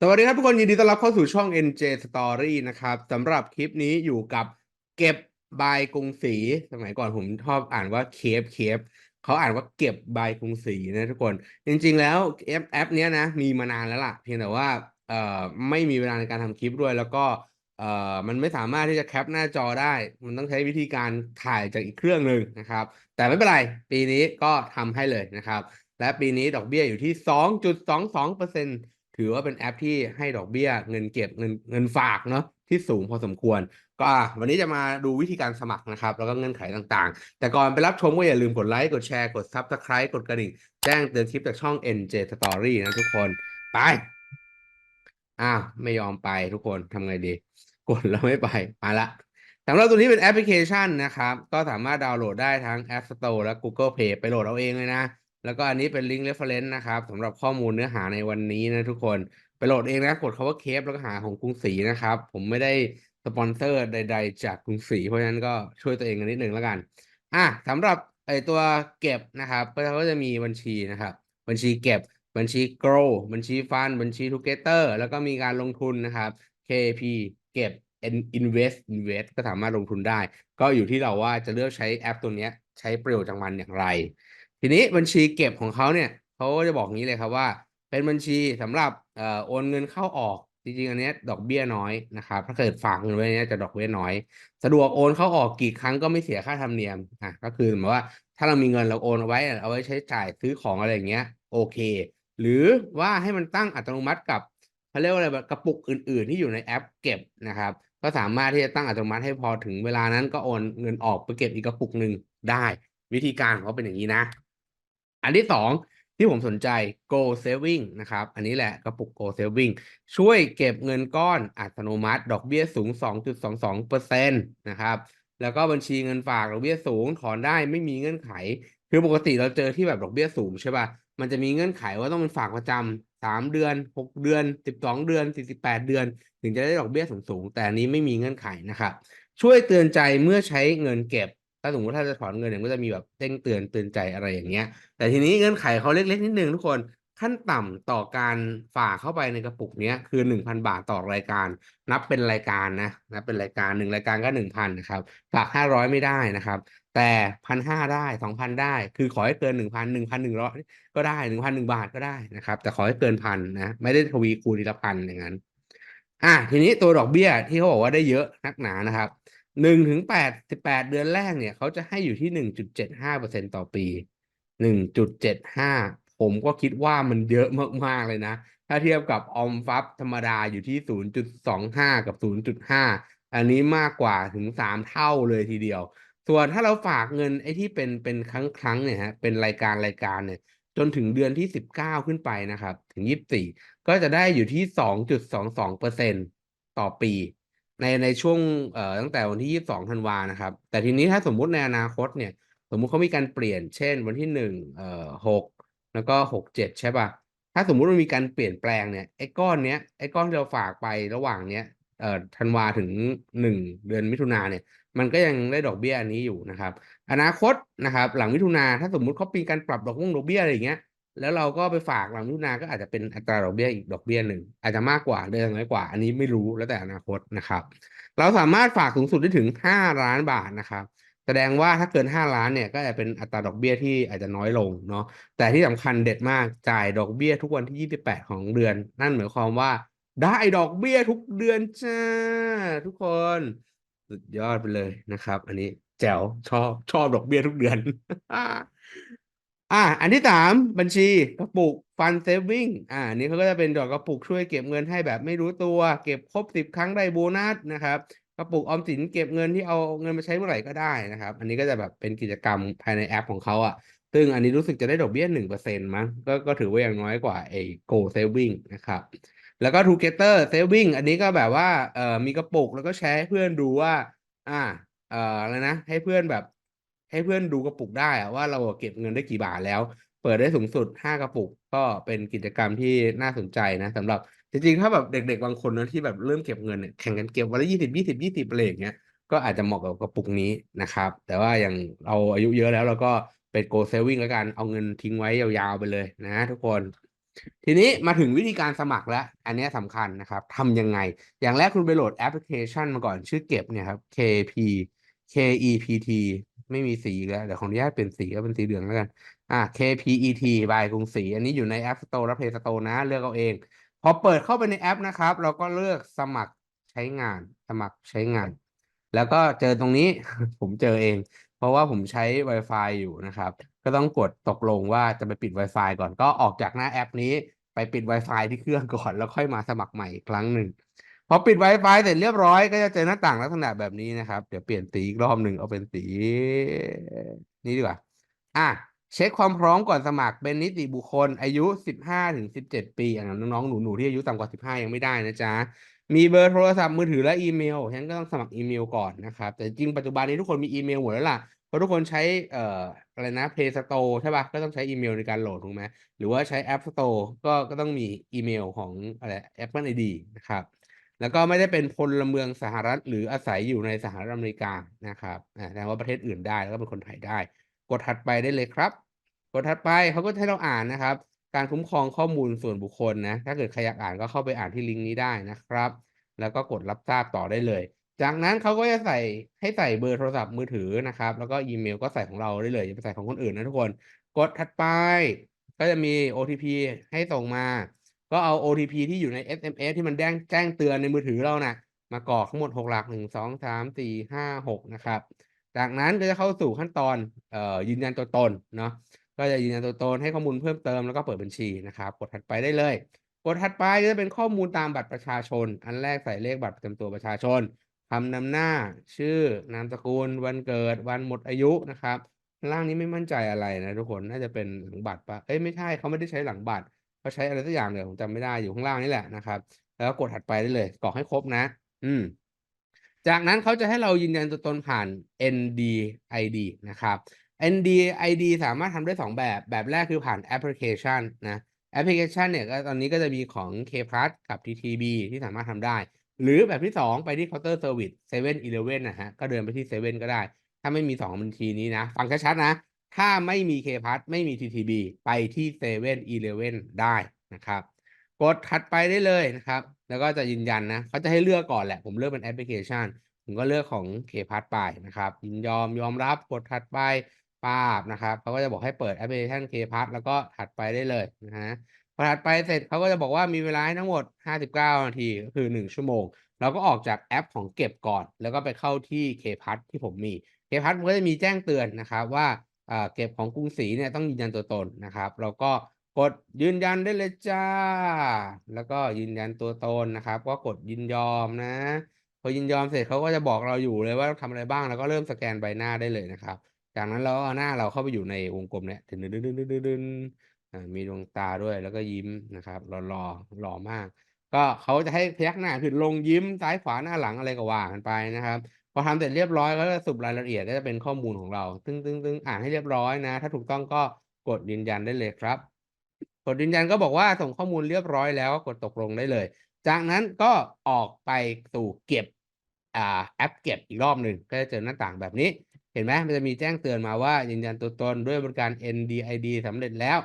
สวัสดีครับทุกคนยินดีต้อนรับเข้าสู่ช่อง NJ Story นะครับสำหรับคลิปนี้อยู่กับเก็บบายกรุงศรีสมัยก่อนผมชอบอ่านว่าเคฟเคฟเขาอ่านว่าเก็บบายกรุงศรีนะทุกคน จริง ๆ แล้วแอปแอปเนี้ยนะมีมานานแล้วล่ะ เพียงแต่ว่าเอ่อไม่มีเวลาในการทำคลิปด้วย แล้วก็เอ่อมันไม่สามารถที่จะแคปหน้าจอได้ มันต้องใช้วิธีการถ่ายจากอีกเครื่องหนึ่งนะครับ แต่ไม่เป็นไร ปีนี้ก็ทำให้เลยนะครับ และปีนี้ดอกเบี้ยอยู่ที่ 2.22% ถือว่าเป็นแอปที่ให้ดอกเบี้ยเงินเก็บเงินเงินฝากเนาะที่สูงพอสมควร ก็วันนี้จะมาดูวิธีการสมัครนะครับ แล้วก็เงื่อนไขต่างๆ แต่ก่อนไปรับชมก็อย่าลืมกดไลค์กดแชร์กด Subscribe กดกระดิ่ง แจ้งเตือนคลิปจากช่อง NJ Story นะทุกคน ไปอ้าวไม่ยอมไปทุกคนทำไงดี กดแล้วไม่ไปมาละสำหรับตัวนี้เป็นแอปพลิเคชันนะครับ ก็สามารถดาวน์โหลดได้ทั้ง App Store และ Google Play ไปโหลดเอาเองเลยนะ แล้วก็อันนี้เป็นลิงก์ reference นะครับสำหรับข้อมูลเนื้อหาในวันนี้นะทุกคน ไปโหลดเองนะกดคาว่าเคฟแล้วก็หาของกรุงศรีนะครับ ผมไม่ได้สปอนเซอร์ใด ๆ จากกรุงศรีเพราะฉะนั้นก็ช่วยตัวเองกันนิดหนึ่งแล้วกันอะสำหรับไอตัวเก็บนะครับก็เขาจะมีบัญชีนะครับ บัญชีเก็บบัญชี grow บัญชีฟันบัญชี together แล้วก็มีการลงทุนนะครับ KP เก็บ invest invest ก็สามารถลงทุนได้ ก็อยู่ที่เราว่าจะเลือกใช้แอปตัวนี้ใช้ประโยชน์จากมันอย่างไร ทีนี้บัญชีเก็บของเขาเนี่ยเขาก็จะบอกงี้เลยครับว่า เป็นบัญชีสำหรับออโอนเงินเข้าออกจริงๆ อันนี้ดอกเบี้ยน้อยนะครับ ถ้าเกิดฝากเงินไว้เนี้ยจะดอกเบี้ยน้อย สะดวกโอนเข้าออกกี่ครั้งก็ไม่เสียค่าธรรมเนียมอะก็คือหมายว่าถ้าเรามีเงินเราโอนเอาไว้เอาไว้ใช้จ่ายซื้อของอะไรอย่างเงี้ยโอเค หรือว่าให้มันตั้งอัตโนมัติกับเขาเรียกว่าอะไรแบบกระปุกอื่น ๆ ที่อยู่ในแอปเก็บนะครับ ก็สามารถที่จะตั้งอัตโนมัติให้พอถึงเวลานั้นก็โอนเงินออกไปเก็บอีกกระปุกหนึ่งได้ วิธีการของเขาเป็นอย่างนี้นะ อันที่สองที่ผมสนใจ Go Saving นะครับ อันนี้แหละกระปุก Go Saving ช่วยเก็บเงินก้อนอัตโนมัติ ดอกเบี้ยสูง 2.22%นะครับ แล้วก็บัญชีเงินฝากดอกเบี้ยสูงถอนได้ไม่มีเงื่อนไข คือปกติเราเจอที่แบบดอกเบี้ยสูงใช่ป่ะ มันจะมีเงื่อนไขว่าต้องเป็นฝากประจำสามเดือนหกเดือนสิบสองเดือนสี่สิบแปดเดือน ถึงจะได้ดอกเบี้ยสูงๆแต่อันนี้ไม่มีเงื่อนไขนะครับ ช่วยเตือนใจเมื่อใช้เงินเก็บ ถ้าสมมติถ้าจะถอนเงินเนี่ยก็จะมีแบบเด้งเตือนเตือนใจอะไรอย่างเงี้ย แต่ทีนี้เงื่อนไขเขาเล็กๆนิดนึงทุกคนขั้นต่ำต่อการฝากเข้าไปในกระปุกเนี้ยคือหนึ่งพันบาทต่อรายการ นับเป็นรายการนะนับเป็นรายการหนึ่งรายการก็หนึ่งพันนะครับฝากห้าร้อยไม่ได้นะครับ แต่พันห้าได้สองพันได้ คือขอให้เกินหนึ่งพันหนึ่งพันหนึ่งร้อยก็ได้หนึ่งพันหนึ่งบาทก็ได้นะครับ แต่ขอให้เกินพันนะไม่ได้ทวีคูณทีละพันอย่างนั้น อะทีนี้ตัวดอกเบี้ยที่เขาบอกว่าได้เยอะนักหนานะครับ หนึ่งถึงแปดสิบแปดเดือนแรกเนี่ยเขาจะให้อยู่ที่หนึ่งจุดเจ็ดห้าเปอร์เซ็นต่อปีหนึ่งจุดเจ็ดห้าผมก็คิดว่ามันเยอะมาก ๆ เลยนะ ถ้าเทียบกับออมฟับธรรมดาอยู่ที่ศูนย์จุดสองห้ากับศูนย์จุดห้าอันนี้มากกว่าถึงสามเท่าเลยทีเดียว ส่วนถ้าเราฝากเงินไอ้ที่เป็นเป็นครั้งครั้งเนี่ยฮะเป็นรายการรายการเนี่ยจนถึงเดือนที่สิบเก้าขึ้นไปนะครับ ถึงยี่สิบสี่ก็จะได้อยู่ที่สองจุดสองสองเปอร์เซ็นต่อปี ในในช่วงเอ่อตั้งแต่วันที่ยี่สิบสองธันวานะครับ แต่ทีนี้ถ้าสมมุติในอนาคตเนี่ย สมมุติเขามีการเปลี่ยนเช่นวันที่หนึ่งเอ่อหกแล้วก็หกเจ็ดใช่ป่ะ ถ้าสมมุติมันมีการเปลี่ยนแปลงเนี่ยไอ้ก้อนเนี้ยไอ้ก้อนที่เราฝากไประหว่างเนี้ยเอ่อธันวาถึงหนึ่งเดือนมิถุนาเนี่ย มันก็ยังได้ดอกเบี้ยอันนี้อยู่นะครับ อนาคตนะครับ หลังมิถุนาถ้าสมมุติเขาปีการปรับดอกงดอกเบี้ยอะไรอย่างเงี้ย แล้วเราก็ไปฝากหลังมิถุนาก็อาจจะเป็นอัตราดอกเบี้ยอีกดอกเบี้ยหนึ่งอาจจะมากกว่าเดือนน้อยกว่า อันนี้ไม่รู้แล้วแต่อนาคตนะครับ เราสามารถฝากสูงสุดได้ถึงห้าล้านบาทนะครับ แสดงว่าถ้าเกินห้าล้านเนี่ยก็จะเป็นอัตราดอกเบี้ยที่อาจจะน้อยลงเนาะแต่ที่สำคัญเด็ดมากจ่ายดอกเบี้ยทุกวันที่ยี่สิบแปดของเดือน นั่นหมายความว่าได้ดอกเบี้ยทุกเดือนจ้าทุกคนสุดยอดไปเลยนะครับ อันนี้แจ๋วชอบชอบดอกเบี้ยทุกเดือน อ่า อันที่สามบัญชีกระปุกฟันเซฟวิ่งอ่านี้เขาก็จะเป็นดอกกระปุกช่วยเก็บเงินให้แบบไม่รู้ตัว เก็บครบสิบครั้งได้โบนัสนะครับกระปุกออมสินเก็บเงินที่เอาเงินมาใช้เมื่อไหร่ก็ได้นะครับ อันนี้ก็จะแบบเป็นกิจกรรมภายในแอปของเขาอะ ซึ่งอันนี้รู้สึกจะได้ดอกเบี้ยหนึ่งเปอร์เซ็นต์มั้งก็ก็ถือว่าอยังน้อยกว่าไอ้ Go Saving นะครับ แล้วก็ Together Saving อันนี้ก็แบบว่าเอ่อมีกระปุกแล้วก็แชร์ให้เพื่อนดูว่า อ่าเอ่ออะไรนะ ให้เพื่อนแบบ ให้เพื่อนดูกระปุกได้อะว่าเราเก็บเงินได้กี่บาทแล้ว เปิดได้สูงสุดห้ากระปุก ก็เป็นกิจกรรมที่น่าสนใจนะสำหรับจริงๆ ถ้าแบบเด็กๆบางคนนะที่แบบเริ่มเก็บเงินเนี่ยแข่งกันเก็บวันละยี่สิบยี่สิบยี่สิบอะไรอย่างเงี้ยก็อาจจะเหมาะกับกระปุกนี้นะครับ แต่ว่าอย่างเราอายุเยอะแล้วเราก็เป็น go saving แล้วกันเอาเงินทิ้งไว้ยาวๆไปเลยนะทุกคน ทีนี้มาถึงวิธีการสมัครแล้ว อันนี้สำคัญนะครับทำยังไง อย่างแรกคุณไปโหลดแอปพลิเคชันมาก่อนชื่อเก็บเนี่ยครับ KP KEPT ไม่มีสีแล้วเดี๋ยวขออนุญาตเปลี่ยนสีก็เป็นสีเหลืองแล้วกันอ่า KPET บายกรุงศรีอันนี้อยู่ใน App Store และ Play Store นะ เลือกเอาเอง พอเปิดเข้าไปในแอปนะครับ เราก็เลือกสมัครใช้งาน สมัครใช้งาน แล้วก็เจอตรงนี้ ผมเจอเอง เพราะว่าผมใช้ Wi-Fi อยู่นะครับ ก็ต้องกดตกลงว่าจะไปปิด Wi-Fi ก่อนก็ออกจากหน้าแอปนี้ไปปิด Wi-Fi ที่เครื่องก่อน แล้วค่อยมาสมัครใหม่อีกครั้งหนึ่ง พอปิด Wi-Fi เสร็จเรียบร้อยก็จะเจอหน้าต่างลักษณะแบบนี้นะครับ เดี๋ยวเปลี่ยนสีอีกรอบหนึ่งเอาเป็นสี นี้ดีกว่า อะ เช็คความพร้อมก่อนสมัครเป็นนิติบุคคล อายุ 15ถึง17 ปีอย่างน้องๆ หนูๆ ที่อายุต่ำกว่า 15 ยังไม่ได้นะจ๊ะ มีเบอร์โทรศัพท์มือถือและอีเมลฉันก็ต้องสมัครอีเมลก่อนนะครับ แต่จริงปัจจุบันนี้ทุกคนมีอีเมลหมดแล้วล่ะเพราะทุกคนใช้เอ่ออะไรนะ Play Store ใช่ป่ะก็ต้องใช้อีเมลในการโหลดถูกไหมหรือว่าใช้ App Store ก็ก็ต้องมีอีเมลของอะไร Apple ID นะครับ แล้วก็ไม่ได้เป็นพลเมืองสหรัฐ หรืออาศัยอยู่ในสหรัฐอเมริกานะครับแสดงว่าประเทศอื่นได้แล้วก็เป็นคนไทยได้ กดถัดไปได้เลยครับ กดถัดไปเขาก็ให้เราอ่านนะครับ การคุ้มครองข้อมูลส่วนบุคคลนะ ถ้าเกิดใครอยากอ่านก็เข้าไปอ่านที่ลิงก์นี้ได้นะครับ แล้วก็กดรับทราบต่อได้เลย จากนั้นเขาก็จะใส่ให้ใส่เบอร์โทรศัพท์มือถือนะครับ แล้วก็อีเมลก็ใส่ของเราได้เลยอย่าไปใส่ของคนอื่นนะทุกคน กดถัดไป ก็จะมี OTP ให้ส่งมา ก็เอา OTP ที่อยู่ใน SMS ที่มันแจ้งแจ้งเตือนในมือถือเรานะ่ะ มากรอกทั้งหมด 6 หลัก 1 2 3 4 5 6 นะครับ จากนั้นก็จะเข้าสู่ขั้นตอนเอ่อยืนยันตัวตนเนาะก็จะยืนยันตัวตนให้ข้อมูลเพิ่มเติมแล้วก็เปิดบัญชีนะครับ กดถัดไปได้เลย กดถัดไปก็จะเป็นข้อมูลตามบัตรประชาชน อันแรกใส่เลขบัตรประจำตัวประชาชนคำนำหน้า ชื่อนามสกุล วันเกิด วันหมดอายุนะครับ ล่างนี้ไม่มั่นใจอะไรนะทุกคน น่าจะเป็นหลังบัตรปะเอ้ยไม่ใช่เขาไม่ได้ใช้หลังบัตร เขาใช้อะไรสักอย่างเลยผมจำไม่ได้อยู่ข้างล่างนี่แหละนะครับ แล้วกดถัดไปได้เลยกรอกให้ครบนะ อืม จากนั้นเขาจะให้เรายืนยันตัวตนผ่าน NDID นะครับ NDID สามารถทำได้ 2 แบบ แบบแรกคือผ่านแอปพลิเคชันนะแอปพลิเคชันเนี่ยก็ตอนนี้ก็จะมีของ Kplus กับ TTB ที่สามารถทำได้ หรือแบบที่ 2 ไปที่เคาน์เตอร์เซอร์วิส7 e เ e ่ e นะฮะ ก็เดินไปที่เซเว่นก็ได้ ถ้าไม่มี2บัญชีนี้นะ ฟังชัดๆนะ ถ้าไม่มี Kplus ไม่มี TTB ไปที่7 e เ e ่ e ได้นะครับ กดถัดไปได้เลยนะครับ แล้วก็จะยืนยันนะเขาจะให้เลือกก่อนแหละ ผมเลือกเป็นแอปพลิเคชัน ผมก็เลือกของ k p a s ไปนะครับ ยินยอมยอมรับกดถัดไปปาบนะครับเขาก็จะบอกให้เปิดแอปพลิเคชัน k p a s แล้วก็ถัดไปได้เลยนะฮะพอถัดไปเสร็จเขาก็จะบอกว่ามีเวลาทั้งหมด 59 นาทีก็คือ 1 ชั่วโมง เราก็ออกจากแอปของเก็บก่อน แล้วก็ไปเข้าที่ k p a s ที่ผมมี k p a s มันก็จะมีแจ้งเตือนนะครับว่า เก็บของกรุงศรีเนี่ยต้องยืนยันตัวตนนะครับ เราก็กดยืนยันได้เลยจ้า แล้วก็ยืนยันตัวตนนะครับ ก็กดยินยอมนะ พอยินยอมเสร็จเขาก็จะบอกเราอยู่เลยว่าต้องทำอะไรบ้างแล้วก็เริ่มสแกนใบหน้าได้เลยนะครับ จากนั้นเราก็เอาหน้าเราเข้าไปอยู่ในวงกลมเนี่ยดึนดึนดึนดึนดึนดึนมีดวงตาด้วยแล้วก็ยิ้มนะครับรอรอหล่อมาก ก็เขาจะให้พยักหน้าคือลงยิ้มซ้ายขวาหน้าหลังอะไรก็ว่ากันไปนะครับ พอทำเสร็จเรียบร้อยก็จะสรุปรายละเอียดก็จะเป็นข้อมูลของเราตึ้งตึ้งตึ้งอ่านให้เรียบร้อยนะ ถ้าถูกต้องก็กดยืนยันได้เลยครับ กดยืนยันก็บอกว่าส่งข้อมูลเรียบร้อยแล้วกดตกลงได้เลย จากนั้นก็ออกไปสู่เก็บอ่าแอปเก็บอีกรอบหนึ่งก็จะเจอหน้าต่างแบบนี้ เห็นไหมมันจะมีแจ้งเตือนมาว่ายืนยันตัวตนด้วยบริการ NDID สำเร็จแล้ว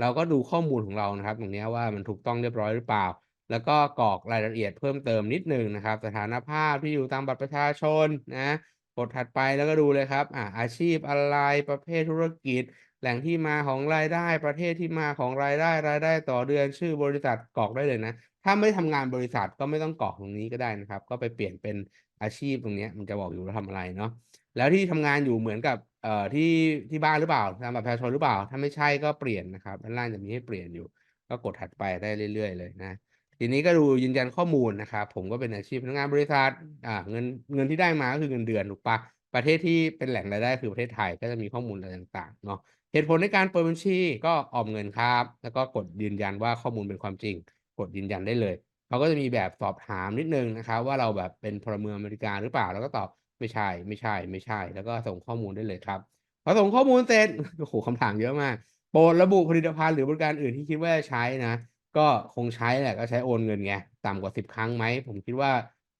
เราก็ดูข้อมูลของเรานะครับ ตรงนี้ว่ามันถูกต้องเรียบร้อยหรือเปล่า แล้วก็กรอกรายละเอียดเพิ่มเติมนิดนึงนะครับ สถานภาพที่อยู่ตามบัตรประชาชนนะกดถัดไปแล้วก็ดูเลยครับอ่าอาชีพอะไรประเภทธุรกิจ แหล่งที่มาของรายได้ ประเทศที่มาของรายได้รายได้ต่อเดือนชื่อบริษัทกรอกได้เลยนะ ถ้าไม่ทำงานบริษัทก็ไม่ต้องกรอกตรงนี้ก็ได้นะครับ ก็ไปเปลี่ยนเป็นอาชีพตรงนี้มันจะบอกอยู่ว่าทำอะไรเนาะแล้วที่ทำงานอยู่เหมือนกับเอ่อที่ที่บ้านหรือเปล่าตามบัตรประชาชนหรือเปล่า ถ้าไม่ใช่ก็เปลี่ยนนะครับด้านล่างจะมีให้เปลี่ยนอยู่ ก็กดถัดไปได้เรื่อย ๆ เลยนะ ทีนี้ก็ดูยืนยันข้อมูลนะครับผมก็เป็นอาชีพพนักงานบริษัทอ่าเงินเงินที่ได้มาก็คือเงินเดือนถูกปะประเทศที่เป็นแหล่งรายได้คือประเทศไทยก็จะมีข้อมูลอะไรต่างๆเนาะเหตุผลในการเปิดบัญชีก็ออมเงินครับ แล้วก็กดยืนยันว่าข้อมูลเป็นความจริง กดยืนยันได้เลยเขาก็จะมีแบบสอบถามนิดนึงนะครับว่าเราแบบเป็นพลเมืองอเมริกาหรือเปล่า แล้วก็ตอบไม่ใช่ไม่ใช่ ไม่ใช่ แล้วก็ส่งข้อมูลได้เลยครับพอส่งข้อมูลเสร็จโอ้โหคำถามเยอะมากโปรดระบุผลิตภัณฑ์หรือบริการอื่นที่คิดว่าจะใช้นะ ก็คงใช้แหละก็ใช้โอนเงินไงต่ำกว่าสิบครั้งไหมผมคิดว่า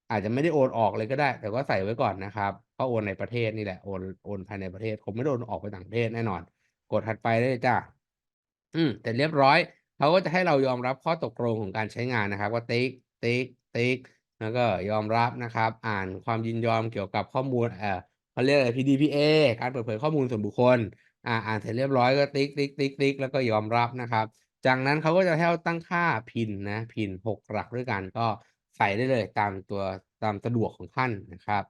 อาจจะไม่ได้โอนออกเลยก็ได้ แต่ก็ใส่ไว้ก่อนนะครับก็โอนในประเทศนี่แหละโอนโอนภายในประเทศ ผมไม่โดนออกไปต่างประเทศแน่นอน กดถัดไปได้จ้าอืมแต่เรียบร้อยเขาก็จะให้เรายอมรับข้อตกลงของการใช้งานนะครับ ว่าติ๊กติ๊กติ๊กแล้วก็ยอมรับนะครับ อ่านความยินยอมเกี่ยวกับข้อมูลเอ่อเขาเรียกอะไร PDPA การเปิดเผยข้อมูลส่วนบุคคล อ่าอ่านเสร็จเรียบร้อยก็ติ๊กติ๊กติ๊กติ๊กแล้วก็ยอมรับนะครับ จากนั้นเขาก็จะให้เราตั้งค่า PIN นะ PIN 6หลักด้วยกันก็ใส่ได้เลยตามตัวตามสะดวกของท่านนะครับ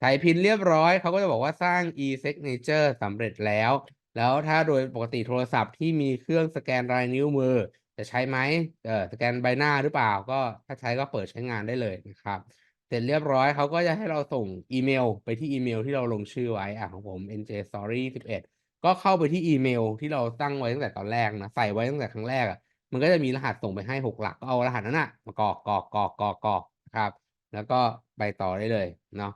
ใส่ PIN เรียบร้อยเขาก็จะบอกว่าสร้าง e-signature สำเร็จแล้ว แล้วถ้าโดยปกติโทรศัพท์ที่มีเครื่องสแกนลายนิ้วมือ จะใช้ไหมเออสแกนใบหน้าหรือเปล่าก็ถ้าใช้ก็เปิดใช้งานได้เลยนะครับเสร็จเรียบร้อยเขาก็จะให้เราส่งอีเมล ไปที่อีเมลที่เราลงชื่อไว้อะของผม nj story 11 ก็เข้าไปที่อีเมลที่เราตั้งไว้ตั้งแต่ตอนแรกนะใส่ไว้ตั้งแต่ครั้งแรกอะมันก็จะมีรหัสส่งไปให้6หลักก็เอารหัสนั้นนะมากรอกกรอกกรอกกรอกกรอกครับ แล้วก็ไปต่อได้เลยเนาะ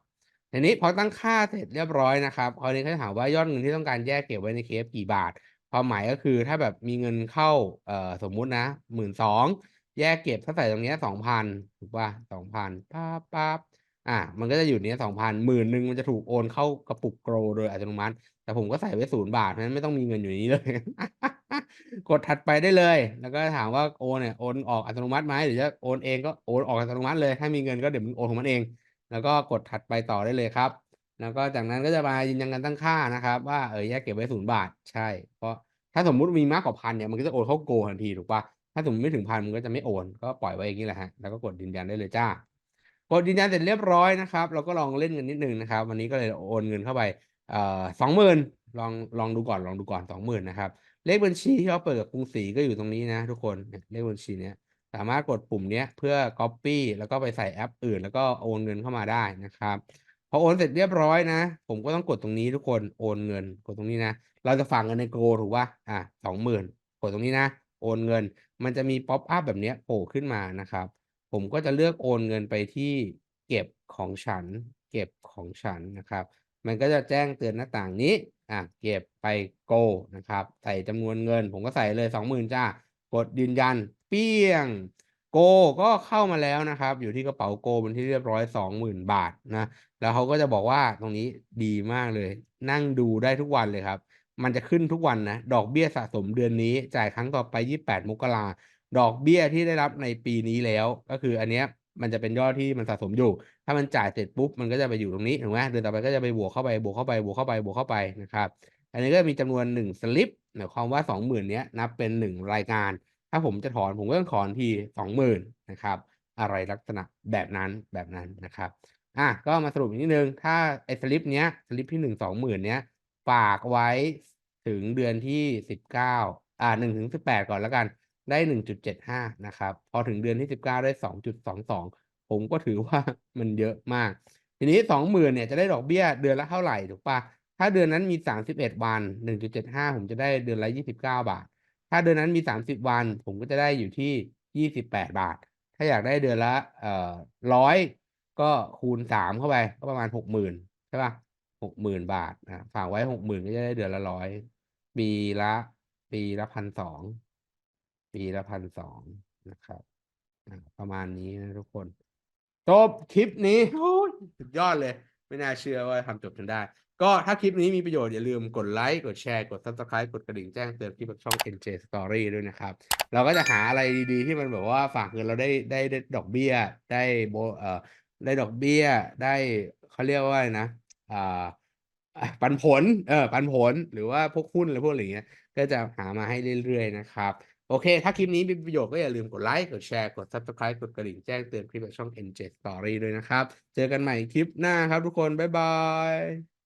ทีนี้พอตั้งค่าเสร็จเรียบร้อยนะครับคราวนี้เขาจะถามว่ายอดเงินที่ต้องการแยกเก็บไว้ในเคฟกี่บาทความหมายก็คือถ้าแบบมีเงินเข้าเอ่อสมมุตินะหมื่นสองแยกเก็บถ้าใส่ตรงนี้สองพันถูกป่ะสองพันปั๊บปั๊บ อะมันก็จะอยู่เนี้ยสองพันหมื่นหนึ่งมันจะถูกโอนเข้ากระปุกโกลโดยอัตโนมัติ แต่ผมก็ใส่ไว้ศูนย์บาทเพราะฉะนั้นไม่ต้องมีเงินอยู่นนี้เลย กดถัดไปได้เลย แล้วก็ถามว่าโอนเนี่ยโอนออกอัตโนมัติไหมหรือจะโอนเองก็โอนออกอัตโนมัติเลย ถ้ามีเงินก็เดี๋ยวมันโอนของมันเอง แล้วก็กดถัดไปต่อได้เลยครับ แล้วก็จากนั้นก็จะมายืนยันการตั้งค่านะครับ ว่าเออแยกเก็บไว้ศูนย์บาทใช่ เพราะถ้าสมมุติมีมากกว่าพันเนี่ยมันก็จะโอนเข้าโกทันทีถูกปะถ้าสมมติไม่ถึงพันมันก็จะไม่โอน ก็ปล่อยไว้อย่างนี้แหละฮะแล้วก็กดยืนยันได้เลยจ้า กดยืนยันเสร็จเรียบร้อยนะครับ เราก็ลองเล่นกันนิดนึงนะครับ วันนี้ก็เลยโอนเงินเข้าไปเอ่อสองหมื่นลองลองดูก่อนลองดูก่อนสองหมื่นนะครับ เลขบัญชีที่เราเปิดกับกรุงศรีก็อยู่ตรงนี้นะทุกคนเลขบัญชีเนี้ยสามารถกดปุ่มเนี้ยเพื่อ copy แล้วก็ไปใส่แอปอื่น แล้วก็โอนเงินเข้ามาได้นะครับพอโอนเสร็จเรียบร้อยนะ ผมก็ต้องกดตรงนี้ทุกคนโอนเงินกดตรงนี้นะ เราจะฝากเงินในโกถูกป่ะอะสองหมื่นกดตรงนี้นะ โอนเงิน มันจะมีป๊อปอัพแบบเนี้ยโผล่ขึ้นมานะครับ ผมก็จะเลือกโอนเงินไปที่เก็บของฉัน เก็บของฉันนะครับ มันก็จะแจ้งเตือนหน้าต่างนี้อะเก็บไปโกนะครับ ใส่จำนวนเงิน ผมก็ใส่เลยสองหมื่นจ้ากดยืนยัน เปี้ยงโกก็เข้ามาแล้วนะครับ อยู่ที่กระเป๋าโกเป็นที่เรียบร้อยสองหมื่นบาทนะแล้วเขาก็จะบอกว่าตรงนี้ดีมากเลย นั่งดูได้ทุกวันเลยครับ มันจะขึ้นทุกวันนะ ดอกเบี้ยสะสมเดือนนี้ จ่ายครั้งต่อไป 28 มกรา ดอกเบี้ยที่ได้รับในปีนี้แล้ว ก็คืออันเนี้ยมันจะเป็นยอดที่มันสะสมอยู่ ถ้ามันจ่ายเสร็จปุ๊บมันก็จะไปอยู่ตรงนี้ถูกไหมเดือนต่อไปก็จะไปบวกเข้าไปบวกเข้าไปบวกเข้าไปบวกเข้าไปนะครับ อันนี้ก็มีจำนวนหนึ่งสลิปหมายความว่าสองหมื่นเนี้ยนับเป็นหนึ่งรายการ ถ้าผมจะถอนผมก็ต้องถอนทีสองหมื่นนะครับ อะไรลักษณะแบบนั้นแบบนั้นนะครับอะก็มาสรุปอีกนิดนึง ถ้าไอ้สลิปเนี้ยสลิปที่หนึ่งสองหมื่นเนี้ยฝากไว้ถึงเดือนที่สิบเก้าอ่าหนึ่งถึงสิบแปดก่อนแล้วกัน ได้หนึ่งจุดเจ็ดห้านะครับ พอถึงเดือนที่สิบเก้าได้สองจุดสองสองผมก็ถือว่ามันเยอะมาก ทีนี้สองหมื่นเนี่ยจะได้ดอกเบี้ยเดือนละเท่าไหร่ถูกปะถ้าเดือนนั้นมีสามสิบเอ็ดวันหนึ่งจุดเจ็ดห้าผมจะได้เดือนละยี่สิบเก้าบาท ถ้าเดือนนั้นมีสามสิบวัน ผมก็จะได้อยู่ที่ยี่สิบแปดบาท ถ้าอยากได้เดือนละเอ่อร้อยก็คูณสามเข้าไป ก็ประมาณหกหมื่นใช่ป่ะหกหมื่นบาทนะฝากไว้หกหมื่นก็จะได้เดือนละร้อยปีละปีละพันสอง ปีละพันสองนะครับประมาณนี้นะทุกคนจบคลิปนี้ยสุดยอดเลย ไม่น่าเชื่อว่าทำจบจนได้ ก็ถ้าคลิปนี้มีประโยชน์อย่าลืมกดไลค์กดแชร์กด subscribe กดกระดิ่งแจ้งเตือนที่ช่อง NJ Story ด้วยนะครับ เราก็จะหาอะไรดีๆ ที่มันแบบว่าฝากเงินเราได้ได้ได้ดอกเบี้ย ได้โบเอ่อได้ดอกเบี้ย ได้เขาเรียกว่าอะไรนะอ่าอะปันผลเออปันผลหรือว่าพวกหุ้นอะไรพวกอะไรอย่างเงี้ย ก็จะหามาให้เรื่อยๆนะครับ โอเค ถ้าคลิปนี้มีประโยชน์ก็อย่าลืมกดไลค์ กดแชร์ กด subscribe กดกระดิ่งแจ้งเตือนคลิปจากช่อง NJ Story ด้วยนะครับ เจอกันใหม่คลิปหน้าครับทุกคน บ๊ายบาย